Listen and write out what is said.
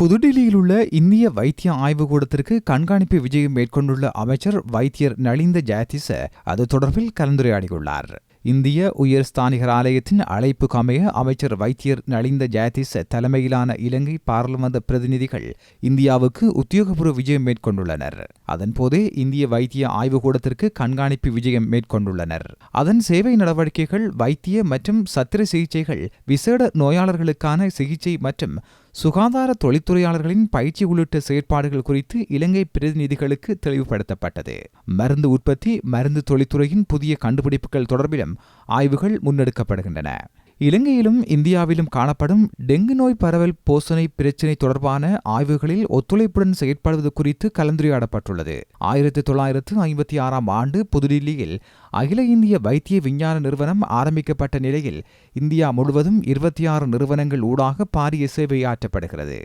புதுடில்லியில் உள்ள இந்திய வைத்திய ஆய்வுக்கூடத்திற்கு கண்காணிப்பு விஜயம் மேற்கொண்டுள்ள அமைச்சர் வைத்தியர் நலிந்த ஜெயதிச அது தொடர்பில் கலந்துரையாடியுள்ளார். இந்திய உயர் ஸ்தானிகர் ஆலயத்தின் அழைப்பு கமைய அமைச்சர் வைத்தியர் நலிந்த ஜெயதிச தலைமையிலான இலங்கை பாராளுமன்ற பிரதிநிதிகள் இந்தியாவுக்கு உத்தியோகபூர்வ விஜயம் மேற்கொண்டுள்ளனர். அதன்போதே இந்திய வைத்திய ஆய்வுக்கூடத்திற்கு கண்காணிப்பு விஜயம் மேற்கொண்டுள்ளனர். அதன் சேவை நடவடிக்கைகள் வைத்திய மற்றும் சத்திர சிகிச்சைகள் விசேட நோயாளர்களுக்கான சிகிச்சை மற்றும் சுகாதார தொழில்துறையாளர்களின் பயிற்சி உள்ளிட்ட செயற்பாடுகள் குறித்து இலங்கை பிரதிநிதிகளுக்கு தெளிவுபடுத்தப்பட்டது. மருந்து உற்பத்தி மருந்து தொழில்துறையின் புதிய கண்டுபிடிப்புகள் தொடர்பிலும் ஆய்வுகள் முன்னெடுக்கப்படுகின்றன. இலங்கையிலும் இந்தியாவிலும் காணப்படும் டெங்கு நோய் பரவல் போசனை பிரச்சினை தொடர்பான ஆய்வுகளில் ஒத்துழைப்புடன் செயற்படுவது குறித்து கலந்துரையாடப்பட்டுள்ளது. ஆயிரத்தி தொள்ளாயிரத்து ஐம்பத்தி ஆறாம் ஆண்டு புதுடில்லியில் அகில இந்திய வைத்திய விஞ்ஞான நிறுவனம் ஆரம்பிக்கப்பட்ட நிலையில் இந்தியா முழுவதும் இருபத்தி ஆறு நிறுவனங்கள் ஊடாக பாரிய சேவை ஆற்றப்படுகிறது